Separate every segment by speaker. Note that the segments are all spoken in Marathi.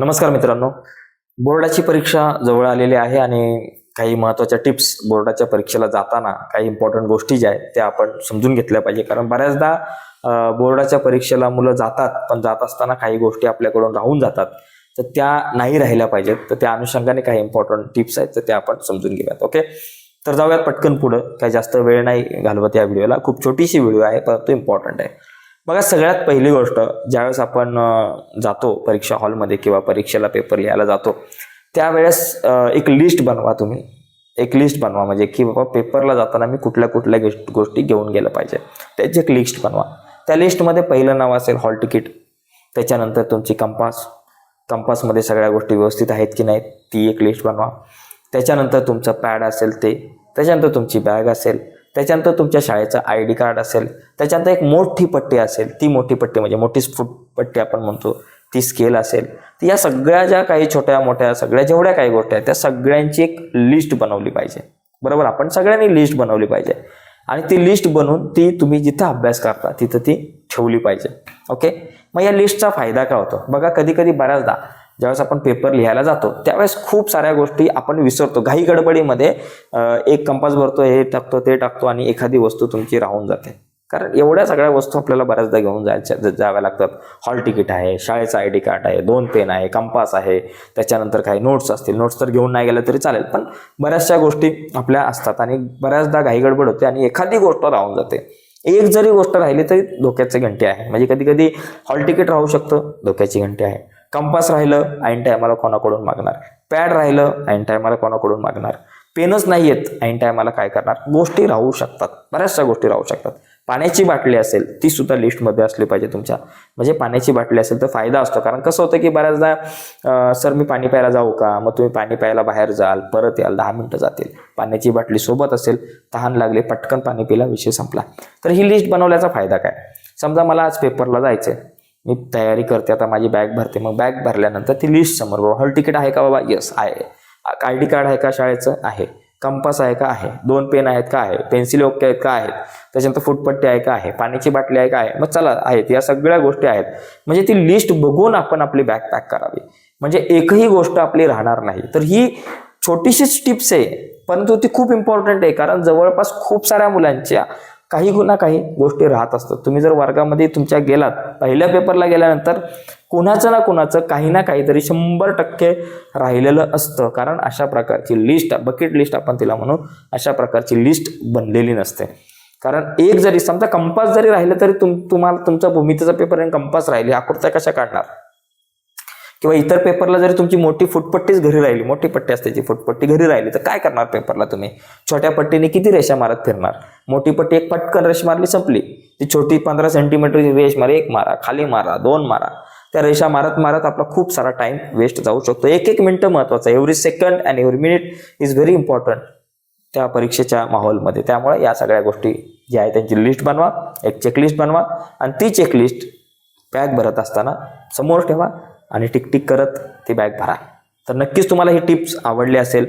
Speaker 1: नमस्कार मित्रांनो. बोर्डाची परीक्षा जवळ आलेली आहे आणि काही महत्त्वाच्या टिप्स बोर्डाच्या परीक्षेला जाताना काही इम्पॉर्टंट गोष्टी ज्या आहेत त्या आपण समजून घेतल्या पाहिजे. कारण बऱ्याचदा बोर्डाच्या परीक्षेला मुलं जातात पण जात असताना काही गोष्टी आपल्याकडून राहून जातात. तर त्या नाही राहिल्या पाहिजेत. तर त्या अनुषंगाने काही इम्पॉर्टंट टिप्स आहेत तर त्या आपण समजून घेऊयात ओके तर जाऊयात पटकन पुढं. काही जास्त वेळ नाही घालवत या व्हिडिओला. खूप छोटीशी व्हिडिओ आहे परंतु इम्पॉर्टंट आहे. बघा सगळ्यात पहिली गोष्ट ज्यावेळेस आपण जातो परीक्षा हॉलमध्ये किंवा परीक्षेला पेपर लिहायला जातो त्यावेळेस एक लिस्ट बनवा तुम्ही. एक लिस्ट बनवा म्हणजे की बाबा पेपरला जाताना मी कुठल्या कुठल्या गोष्टी घेऊन गेलं पाहिजे. त्याची एक लिस्ट बनवा. त्या लिस्टमध्ये पहिलं नाव असेल हॉल तिकीट त्याच्यानंतर तुमची कंपास कंपासमध्ये सगळ्या गोष्टी व्यवस्थित आहेत की नाहीत ती एक लिस्ट बनवा. त्याच्यानंतर तुमचं पॅड असेल ते त्याच्यानंतर तुमची बॅग असेल त्याच्यानंतर तुमच्या शाळेचं आय डी कार्ड असेल त्याच्यानंतर एक मोठी पट्टी असेल ती मोठी पट्टी म्हणजे मोठी फुट पट्टी आपण म्हणतो ती स्केल असेल. तर या सगळ्या ज्या काही छोट्या मोठ्या सगळ्या जेवढ्या काही गोष्टी आहेत त्या सगळ्यांची एक लिस्ट बनवली पाहिजे. बरोबर? आपण सगळ्यांनी लिस्ट बनवली पाहिजे. आणि ती लिस्ट बनवून ती तुम्ही जिथं अभ्यास करता तिथं ती ठेवली पाहिजे. ओके मग या लिस्टचा फायदा काय होतो? बघा कधी कधी बऱ्याचदा ज्यावेळेस आपण पेपर लिहायला जातो त्यावेळेस खूप साऱ्या गोष्टी आपण विसरतो. घाई गडबडीमध्ये एक कंपास भरतो हे टाकतो ते टाकतो आणि एखादी वस्तू तुमची राहून जाते. कारण एवढ्या सगळ्या वस्तू आपल्याला बऱ्याचदा घेऊन जायच्या जाव्या लागतात. हॉल तिकीट आहे शाळेचं आय डी कार्ड आहे दोन पेन आहे कंपास आहे त्याच्यानंतर काही नोट्स असतील. नोट्स तर घेऊन नाही गेलं तरी चालेल पण बऱ्याचशा गोष्टी आपल्या असतात आणि बऱ्याचदा घाई गडबड होते आणि एखादी गोष्ट राहून जाते. एक जरी गोष्ट राहिली तरी धोक्याची घंटी आहे. म्हणजे कधी कधी हॉल तिकीट राहू शकतं धोक्याची घंटी आहे. कंपास राहिलं ऐन टायमाला कोणाकडून मागणार? पॅड राहिलं ऐन टायमाला कोणाकडून मागणार? पेनच नाही आहेत ऐन टायमाला काय करणार? गोष्टी राहू शकतात. बऱ्याचशा गोष्टी राहू शकतात. पाण्याची बाटली असेल ती सुद्धा लिस्टमध्ये असली पाहिजे तुमच्या. म्हणजे पाण्याची बाटली असेल तर फायदा असतो. कारण कसं होतं की बऱ्याचदा सर मी पाणी प्यायला जाऊ का? मग तुम्ही पाणी प्यायला बाहेर जाल परत याल दहा मिनटं जातील. पाण्याची बाटली सोबत असेल तहान लागले पटकन पाणी पिला विषय संपला. तर ही लिस्ट बनवल्याचा फायदा काय? समजा मला आज पेपरला जायचं आहे मी तयारी करते आता माझी बॅग भरते. मग बॅग भरल्यानंतर ती लिस्ट समोर बाबा हॉल तिकीट आहे का बाबा? येस आहे. आय डी कार्ड आहे का शाळेचं? आहे. कंपास आहे का? आहे. दोन पेन आहेत का? आहे. पेन्सिल ओके आहेत का? आहेत. त्याच्यानंतर फुटपट्टी आहे का? आहे. पाण्याची बाटली आहे का? आहे. मग चला आहेत. या सगळ्या गोष्टी आहेत. म्हणजे ती लिस्ट बघून आपण आपली बॅग पॅक करावी. म्हणजे एकही गोष्ट आपली राहणार नाही. तर ही छोटीशीच टिप्स आहे. परंतु ती खूप इम्पॉर्टंट आहे. कारण जवळपास खूप साऱ्या मुलांच्या काही ना काही गोष्टी राहत असतात. तुम्ही जर वर्गामध्ये तुमच्या गेलात पहिल्या पेपरला गेल्यानंतर कुणाचं ना कुणाचं काही ना काहीतरी शंभर टक्के राहिलेलं असतं. कारण अशा प्रकारची लिस्ट बकेट लिस्ट आपण तिला म्हणू अशा प्रकारची लिस्ट बनलेली नसते. कारण एक जरी समजा कंपास जरी राहिलं तरी तुम तुम्हाला तुमचा भूमितीचा पेपर आणि कंपास राहिले आकृत्या कशा काढणार? किंवा इतर पेपरला जरी तुमची मोठी फुटपट्टीच घरी राहिली मोठी पट्टी असते ती फुटपट्टी घरी राहिली तर काय करणार पेपरला तुम्ही? छोट्या पट्टीने किती रेषा मारत फिरणार? मोठी पट्टी एक पटकन रेष मारली संपली. ती छोटी पंधरा सेंटीमीटरची रेष मारा एक मारा खाली मारा दोन मारा. त्या रेषा मारत मारत आपला खूप सारा टाइम वेस्ट जाऊ शकतो. एक एक मिनिटं महत्त्वाचं. Every second and every minute is very important त्या परीक्षेच्या माहोलमध्ये. त्यामुळे या सगळ्या गोष्टी ज्या आहेत त्यांची लिस्ट बनवा एक चेकलिस्ट बनवा. आणि ती चेकलिस्ट बॅग भरत असताना समोर ठेवा. आणि टिकटिक करत ती बॅग भरा. तर नक्कीच तुम्हाला ही टिप्स आवडली असेल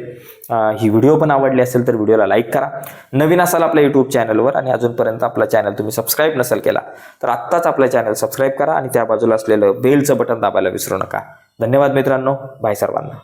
Speaker 1: ही व्हिडिओ पण आवडली असेल तर व्हिडिओला लाईक करा. नवीन असाल आपल्या यूट्यूब चॅनलवर आणि अजूनपर्यंत आपला चॅनल तुम्ही सबस्क्राईब नसेल केला तर आत्ताच आपला चॅनल सबस्क्राईब करा आणि त्या बाजूला असलेलं बेलचं बटन दाबायला विसरू नका. धन्यवाद मित्रांनो. बाय सर्वांना.